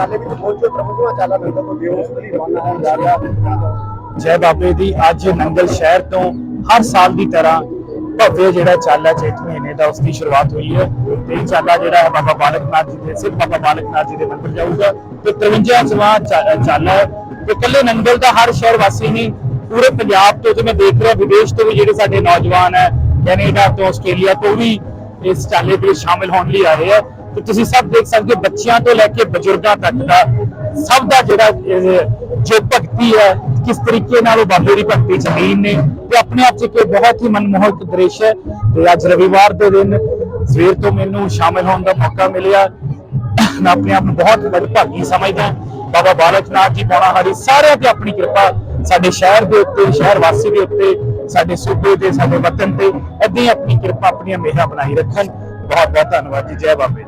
ਚਾਲੇ ਵਿੱਚ ਪਹੁੰਚੇ ਪ੍ਰਭੂਆ ਚਾਲਾ ਨੰਗਲ ਤੋਂ ਦਿਓ ਲਈ ਰਵਾਨਾ ਹੋਣ ਜਾ ਰਿਹਾ। ਜੈ ਬਾਬੇ ਦੀ ਅੱਜ ਨੰਗਲ ਸ਼ਹਿਰ ਤੋਂ ਹਰ ਸਾਲ ਦੀ ਤਰ੍ਹਾਂ ਭव्य ਜਿਹੜਾ ਚਾਲਾ ਚੇਤ ਮਹੀਨੇ ਦਾ ਉਸ ਦੀ ਸ਼ੁਰੂਆਤ ਹੋਈ ਹੈ। ਤੇ ਇਹ ਚਾਲਾ ਜਿਹੜਾ ਹੈ, ਬਾਬਾ ਬਾਲਕ ਨਾਥ ਜੀ ਦੇ ਸਿਰ ਬਾਬਾ ਬਾਲਕ ਨਾਥ ਜੀ ਦੇ ਮੰਦਰ ਜਾਊਗਾ। ਤੇ 53ਵਾਂ ਚਾਲਾ ਹੈ। ਤੇ ਇਕੱਲੇ ਨੰਗਲ ਦਾ ਹਰ ਸ਼ਹਿਰ ਵਾਸੀ ਨਹੀਂ, ਪੂਰੇ ਪੰਜਾਬ ਤੋਂ ਤੇ ਮੈਂ ਦੇਖ ਰਿਹਾ, ਵਿਦੇਸ਼ ਤੋਂ ਵੀ ਜਿਹੜੇ ਸਾਡੇ ਨੌਜਵਾਨ ਹੈ, ਕੈਨੇਡਾ ਤੋਂ, ਆਸਟ੍ਰੇਲੀਆ ਤੋਂ ਵੀ ਇਸ ਚਾਲੇ ਦੇ ਸ਼ਾਮਿਲ ਹੋਣ ਲਈ ਆਏ ਹੈ। ਤੇ ਤੁਸੀਂ ਸਭ ਦੇਖ ਸਕਦੇ ਹੋ ਬੱਚਿਆਂ ਤੋਂ ਲੈ ਕੇ ਬਜ਼ੁਰਗਾਂ ਤੱਕ ਦਾ ਸਭ ਦਾ ਜਿਹੜਾ ਜੋ ਭਗਤੀ ਹੈ, ਕਿਸ ਤਰੀਕੇ ਨਾਲ ਉਹ ਬਾਬੇ ਦੀ ਭਗਤੀ ਚ ਨੇ ਤੇ ਆਪਣੇ ਆਪ ਚ ਇੱਕ ਬਹੁਤ ਹੀ ਮਨਮੋਹਕ ਦ੍ਰਿਸ਼ ਹੈ ਤੇ ਅੱਜ ਰਵਿਵਾਰ ਦੇ ਦਿਨ ਸਵੇਰ ਤੋਂ ਮੈਨੂੰ ਸ਼ਾਮਿਲ ਹੋਣ ਦਾ ਮੌਕਾ ਮਿਲਿਆ। ਮੈਂ ਆਪਣੇ ਆਪ ਨੂੰ ਬਹੁਤ ਬੜੀ ਭਾਗੀ ਸਮਝਦਾ ਬਾਬਾ ਬਾਲਕ ਨਾਥ ਜੀ ਪੌਣਾਹਾਰੀ ਸਾਰਿਆਂ ਤੇ ਆਪਣੀ ਕਿਰਪਾ ਸਾਡੇ ਸ਼ਹਿਰ ਦੇ ਉੱਤੇ, ਸ਼ਹਿਰ ਵਾਸੀ ਦੇ ਉੱਤੇ, ਸਾਡੇ ਸੂਬੇ ਤੇ ਸਾਡੇ ਵਤਨ ਤੇ ਏਦਾਂ ਹੀ ਆਪਣੀ ਕਿਰਪਾ, ਆਪਣੀਆਂ ਮਿਹਰਾਂ ਬਣਾਈ ਰੱਖਣ। ਬਹੁਤ ਬਹੁਤ ਧੰਨਵਾਦ ਜੀ। ਜੈ ਬਾਬੇ।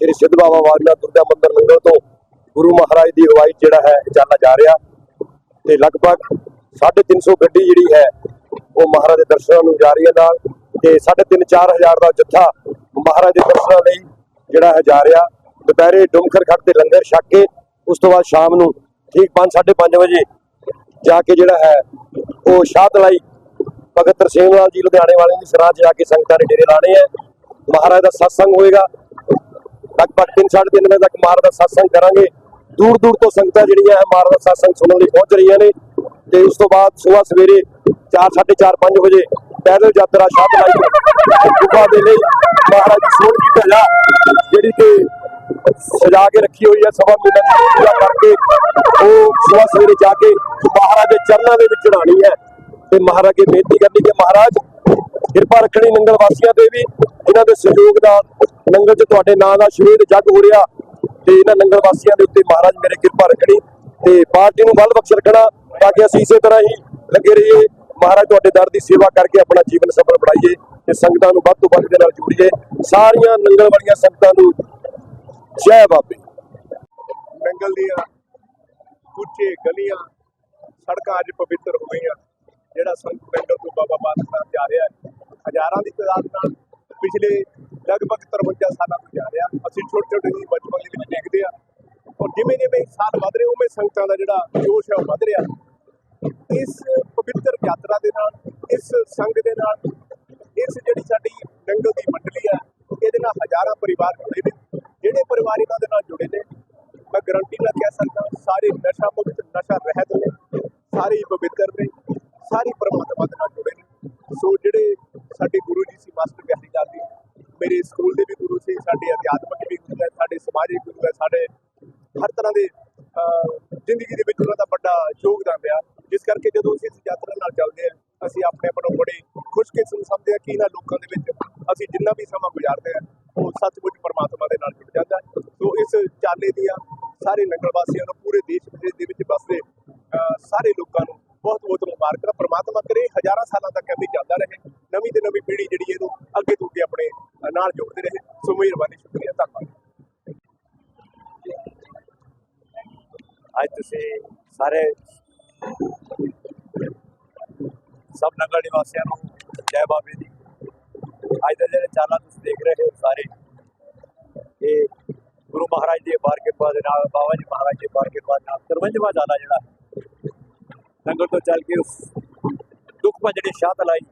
ਸ਼੍ਰੀ ਸਿੱਧ ਬਾਬਾ ਵਾਲੀਆ ਦੁਰਗਾ ਮੰਦਰ ਲੰਗਰ ਤੋਂ ਗੁਰੂ ਮਹਾਰਾਜ ਦੀ ਅਗਵਾਈ ਜਿਹੜਾ ਹੈ ਇਹ ਚਾਲਾ ਜਾ ਰਿਹਾ। ਤੇ ਲਗਭਗ 350 ਗੱਡੀ ਜਿਹੜੀ ਹੈ, ਉਹ ਮਹਾਰਾਜ ਦੇ ਦਰਸ਼ਨਾਂ ਨੂੰ ਜਾ ਰਹੀ ਹੈ ਨਾਲ। ਤੇ 3.5 4000 ਦਾ ਜੱਥਾ ਮਹਾਰਾਜ ਦੇ ਦਰਸ਼ਨਾਂ ਲਈ ਜਿਹੜਾ ਹੈ ਜਾ ਰਿਹਾ। ਦੁਪਹਿਰੇ ਡੁਮਖਰ ਖੜ ਤੇ ਲੰਗਰ ਛਕ ਕੇ ਉਸ ਤੋਂ ਬਾਅਦ ਸ਼ਾਮ ਨੂੰ ਠੀਕ 5:30 ਵਜੇ ਜਾ ਕੇ ਜਿਹੜਾ ਹੈ, ਉਹ ਸ਼ਾਹਤਲਾਈ ਭਗਤ ਸਿੰਘ ਲਾਲ ਜੀ ਲੁਧਿਆਣੇ ਵਾਲਿਆਂ ਦੀ ਸਰਾਹ ਜਾ ਕੇ ਸੰਗਤਾਂ ਨੇ ਡੇਰੇ ਲਾਣੇ ਹੈ। ਮਹਾਰਾਜ ਦਾ ਸਤਸੰਗ ਹੋਏਗਾ। ਲਗਭਗ 3:30 ਵਜੇ ਤੱਕ ਮਾਰ ਦਾ ਸਤਸੰਗ ਕਰਾਂਗੇ। ਦੂਰ ਦੂਰ ਤੋਂ ਸੰਗਤਾਂ ਜਿਹੜੀਆਂ ਹੈ ਮਹਾਰਾਜ ਦਾ ਸਤਸੰਗ ਸੁਣਨ ਲਈ ਪਹੁੰਚ ਰਹੀਆਂ ਨੇ ਤੇ ਉਸ ਤੋਂ ਬਾਅਦ ਸਵੇਰ ਸਵੇਰੇ 4:30 5 ਵਜੇ ਪੈਦਲ ਯਾਤਰਾ ਸ਼ਾਹਤਲਾਈ ਤੋਂ ਗੁਫਾ ਦੇ ਲਈ ਮਹਾਰਾਜ ਸੋਹਣ ਸੋਹਣੀ ਦੀ ਧਜਾ ਜਿਹੜੀ ਕਿ ਸਜਾ ਕੇ ਰੱਖੀ ਹੋਈ ਹੈ ਸਵਾ ਮਹੀਨਾ ਦੀ ਪੂਜਾ ਕਰਕੇ। ਉਹ ਸਵੇਰ ਸਵੇਰੇ ਜਾ ਕੇ ਮਹਾਰਾਜ ਦੇ ਚਰਨਾਂ ਦੇ ਵਿੱਚ ਚੜਾਣੀ ਹੈ ਤੇ ਮਹਾਰਾਜ ਅੱਗੇ ਬੇਨਤੀ ਕਰਨੀ ਕਿ ਮਹਾਰਾਜ ਕਿਰਪਾ ਰੱਖਣੀ ਨੰਗਲ ਵਾਸੀਆਂ ਤੇ ਵੀ ਇਹਨਾਂ ਦੇ ਸਹਿਯੋਗ ਦਾ ਨੰਗਲ 'ਚ ਤੁਹਾਡੇ ਨਾਂ ਦਾ ਸ਼ਵੇਦ ਜੱਗ ਹੋ ਤੇ ਇਹਨਾਂ ਨੰਗਲ ਵਾਸੀਆਂ ਦੇ ਉੱਤੇ ਮਹਾਰਾਜ ਮੇਰੇ ਕਿਰਪਾ ਰੱਖਣੀ। ਤੇ ਪਾਰਟੀ ਨੂੰ ਬਲ ਬਖਸ਼ ਰੱਖਣਾ, ਤਾਂ ਕਿ ਅਸੀਂ ਇਸੇ ਤਰ੍ਹਾਂ ਹੀ ਲੱਗੇ ਰਹੀਏ। ਮਹਾਰਾਜ ਤੁਹਾਡੇ ਦਰ ਦੀ ਸੇਵਾ ਕਰਕੇ ਆਪਣਾ ਜੀਵਨ ਸਫਲ ਬਣਾਈਏ ਤੇ ਸੰਗਤਾਂ ਨੂੰ ਵੱਧ ਤੋਂ ਵੱਧ ਦੇ ਨਾਲ ਜੋੜੀਏ। ਸਾਰੀਆਂ ਨੰਗਲ ਵਾਲੀਆਂ ਸੰਗਤਾਂ ਨੂੰ ਜੈ ਬਾਬੇ। ਨੰਗਲ ਦੀਆਂ ਕੁੱਚੇ ਗਲੀਆਂ, ਸੜਕਾਂ ਅੱਜ ਪਵਿੱਤਰ ਹੋ ਗਈਆਂ ਜਿਹੜਾ ਸੰਤ ਨੰਗਲ ਤੋਂ ਬਾਬਾ ਬਾਦਸ਼ਾਹ ਸਾਹਿਬ ਜਾ ਰਿਹਾ ਹੈ, ਹਜ਼ਾਰਾਂ ਦੀ ਤਾਦਾਦ ਨਾਲ ਪਿਛਲੇ ਲਗਭਗ 53 ਸਾਲਾਂ ਤੋਂ ਜਾ ਰਿਹਾ। ਅਸੀਂ ਛੋਟੇ ਛੋਟੇ ਜੀ ਬਚਪਨ ਦੇ ਵਿੱਚ ਦੇਖਦੇ ਆ ਔਰ ਜਿਵੇਂ ਜਿਵੇਂ ਸਾਲ ਵੱਧ ਰਹੇ, ਉਵੇਂ ਸੰਗਤਾਂ ਦਾ ਜਿਹੜਾ ਜੋਸ਼ ਹੈ ਉਹ ਵੱਧ ਰਿਹਾ। ਇਸ ਪਵਿੱਤਰ ਯਾਤਰਾ ਦੇ ਨਾਲ, ਇਸ ਸੰਗ ਦੇ ਨਾਲ, ਇਸ ਜਿਹੜੀ ਸਾਡੀ ਨੰਗਲ ਦੀ ਮੰਡਲੀ ਹੈ, ਇਹਦੇ ਨਾਲ ਹਜ਼ਾਰਾਂ ਪਰਿਵਾਰ ਜੁੜੇ ਨੇ। ਜਿਹੜੇ ਪਰਿਵਾਰ ਇਹਨਾਂ ਦੇ ਨਾਲ ਜੁੜੇ ਨੇ, ਮੈਂ ਗਰੰਟੀ ਨਾਲ ਕਹਿ ਸਕਦਾ, ਸਾਰੇ ਨਸ਼ਾ ਮੁਕਤ, ਨਸ਼ਾ ਰਹਿਤ ਨੇ। ਪਰਮਾਤਮਾ ਕਰੇ, ਹਜ਼ਾਰਾਂ ਸਾਲਾਂ ਤੱਕ ਇਹ ਚੱਲਦਾ ਰਹੇ। ਨਵੀਂ ਤੇ ਨਵੀਂ ਪੀੜ੍ਹੀ ਜਿਹੜੀ ਇਹਨੂੰ ਅੱਗੇ ਤੋਂ ਅੱਗੇ ਆਪਣੇ ਨਾਲ ਜੋੜਦੇ ਰਹੇ। ਸੋ ਮਿਹਰਬਾਨੀ ਸ਼ੁਕਰੀਆ, ਧੰਨਵਾਦ। ਅੱਜ ਤੁਸੀਂ ਸਾਰੇ ਸਭ ਨਗਰ ਨਿਵਾਸੀਆਂ ਨੂੰ ਜੈ ਬਾਬੇ ਦੀ। ਅੱਜ ਦੇ ਜਿਹੜੇ ਚਾਲਾ ਤੁਸੀਂ ਦੇਖ ਰਹੇ ਹੋ ਸਾਰੇ, ਇਹ ਗੁਰੂ ਮਹਾਰਾਜ ਦੀ ਅਪਾਰ ਕਿਰਪਾ ਦੇ ਨਾਲ, ਬਾਬਾ ਜੀ ਮਹਾਰਾਜ ਦੀ ਅਪਾਰ ਕਿਰਪਾ ਦੇ ਨਾਲ 53ਵਾਂ ਚਾਲਾ ਜਿਹੜਾ ਲੰਗਰ ਤੋਂ ਚੱਲ ਕੇ ਉਸ ਦੁੱਖ ਭੰਜਣੀ ਸ਼ਾਹ ਤਲਾਈ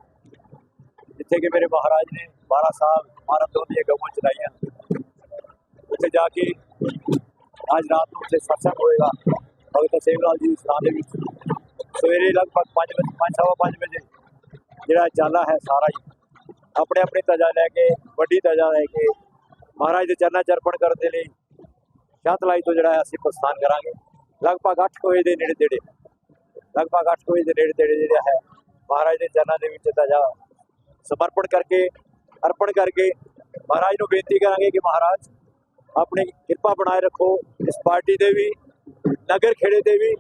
ਜਿੱਥੇ ਕਿ ਮੇਰੇ ਮਹਾਰਾਜ ਨੇ 12 ਸਾਹਿਬ ਮਹਾਰਾਜ ਤੋਂ ਦੀਆਂ ਗਊਆਂ ਚਲਾਈਆਂ ਉੱਥੇ ਜਾ ਕੇ ਅੱਜ ਰਾਤ ਨੂੰ ਉੱਥੇ ਸਤਸੰਗ ਹੋਏਗਾ। ਭਗਤ ਸੇਵ ਲਾਲ ਜੀ ਦੀ ਸਥਾਨ ਦੇ ਵਿੱਚ। ਸਵੇਰੇ ਲਗਭਗ 5 ਵਜੇ 5:30 5 ਵਜੇ ਜਿਹੜਾ ਚਾਲਾ ਹੈ ਸਾਰਾ ਹੀ, ਆਪਣੇ ਆਪਣੇ ਤਜਾ ਲੈ ਕੇ, ਵੱਡੀ ਤਜਾ ਲੈ ਕੇ ਮਹਾਰਾਜ ਦੇ ਚਰਨਾਂ ਚਰਪਣ ਕਰਨ ਦੇ ਲਈ ਸ਼ਾਹਤਲਾਈ ਤੋਂ ਜਿਹੜਾ ਹੈ ਅਸੀਂ ਪ੍ਰਸਥਾਨ ਕਰਾਂਗੇ। ਲਗਭਗ 8 ਵਜੇ ਦੇ ਨੇੜੇ ਤੇੜੇ ਲਗਭਗ 8 ਵਜੇ ਦੇ ਨੇੜੇ ਤੇੜੇ ਜਿਹੜਾ ਹੈ, ਮਹਾਰਾਜ ਦੇ ਚਰਨਾਂ ਦੇ ਵਿੱਚ ਤਜਾ ਸਮਰਪਣ ਕਰਕੇ, ਅਰਪਣ ਕਰਕੇ ਮਹਾਰਾਜ ਨੂੰ ਬੇਨਤੀ ਕਰਾਂਗੇ ਕਿ ਮਹਾਰਾਜ ਆਪਣੀ ਕਿਰਪਾ ਬਣਾਏ ਰੱਖੋ ਇਸ ਪਾਰਟੀ ਦੇ ਵੀ, ਨਗਰ ਖੇੜੇ ਦੇ ਵੀ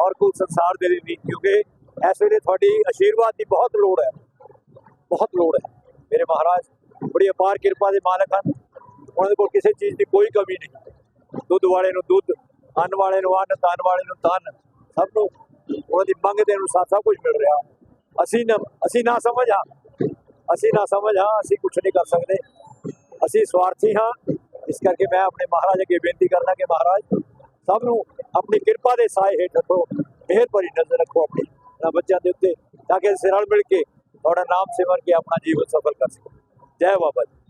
ਔਰ ਕੁੱਲ ਸੰਸਾਰ ਦੇ ਵੀ ਕਿਉਂਕਿ ਇਸ ਵੇਲੇ ਤੁਹਾਡੀ ਆਸ਼ੀਰਵਾਦ ਦੀ ਬਹੁਤ ਲੋੜ ਹੈ। ਬਹੁਤ ਲੋੜ ਹੈ। ਮੇਰੇ ਮਹਾਰਾਜ, ਬੜੀ ਅਪਾਰ ਕਿਰਪਾ ਦੇ ਮਾਲਕ ਹਨ। ਉਹਨਾਂ ਦੇ ਕੋਲ ਕਿਸੇ ਚੀਜ਼ ਦੀ ਕੋਈ ਕਮੀ ਨਹੀਂ। ਦੁੱਧ ਵਾਲੇ ਨੂੰ ਦੁੱਧ, ਅੰਨ ਵਾਲੇ ਨੂੰ ਅੰਨ ਤਨ ਵਾਲੇ ਨੂੰ ਤਨ ਸਭ ਨੂੰ ਉਹਨਾਂ ਦੀ ਮੰਗ ਦੇ ਅਨੁਸਾਰ ਸਭ ਕੁਝ ਮਿਲ ਰਿਹਾ। ਅਸੀਂ ਨਾ ਅਸੀਂ ਨਾ ਸਮਝ ਹਾਂ। ਅਸੀਂ ਨਾ ਸਮਝ ਹਾਂ, ਅਸੀਂ ਕੁਝ ਨਹੀਂ ਕਰ ਸਕਦੇ। ਅਸੀਂ ਸਵਾਰਥੀ ਹਾਂ। ਇਸ ਕਰਕੇ ਮੈਂ ਆਪਣੇ ਮਹਾਰਾਜ ਅੱਗੇ ਬੇਨਤੀ ਕਰਨਾ ਕਿ ਮਹਾਰਾਜ, ਸਭ ਨੂੰ ਆਪਣੀ ਕਿਰਪਾ ਦੇ ਸਾਏ ਹੇਠ ਰੱਖੋ, ਮਿਹਰ ਭਰੀ ਨਜ਼ਰ ਰੱਖੋ ਆਪਣੀ ਬੱਚਿਆਂ ਦੇ ਉੱਤੇ, ਤਾਂ ਕਿ ਅਸੀਂ ਰਲ ਮਿਲ ਕੇ ਤੁਹਾਡਾ ਨਾਮ ਸਿਮਰ ਕੇ ਆਪਣਾ ਜੀਵਨ ਸਫਲ ਕਰ ਸਕੋ ਜੈ ਬਾਬਾ ਜੀ।